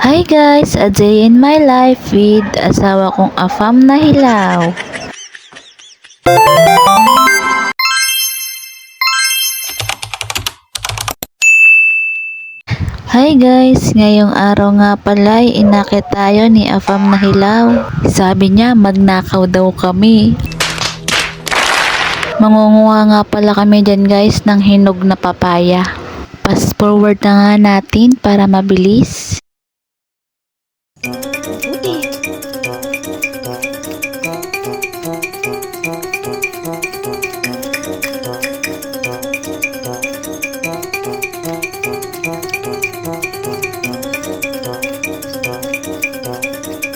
Hi guys, a day in my life with asawa kong afam na hilaw. Hi guys, ngayong araw nga pala inakit tayo ni Afam na Hilaw. Sabi niya magnakaw daw kami. Mangunguha nga pala kami dyan guys ng hinog na papaya. Fast forward na nga natin para mabilis.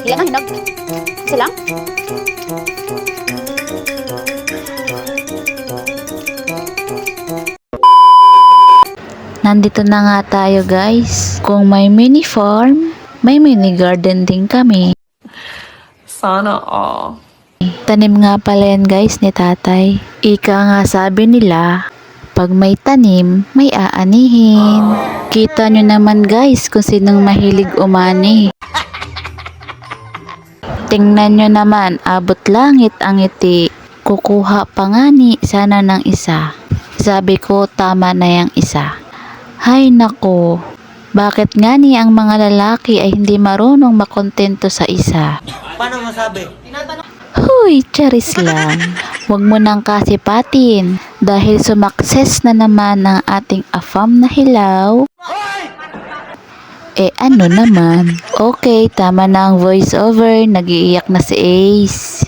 Ilan ang hinog? Isa lang? Nandito na nga tayo guys. Kung may mini farm, may mini garden din kami. Sana all. Tanim nga pala yan guys ni tatay. Ika nga sabi nila, pag may tanim, may aanihin. Kita nyo naman guys kung sinong mahilig umani. Tingnan nyo naman, abot langit ang iti. Kukuha pa nga ni sana ng isa. Sabi ko tama na yung isa. Hay nako, bakit nga ni ang mga lalaki ay hindi marunong makontento sa isa? Paano masabi? Huy, charis lang. Huwag mo nang kasipatin dahil sumakses na naman ang ating afam na hilaw. Eh ano naman? Okay, tama na ang voice over. Nagiiyak na si Ace.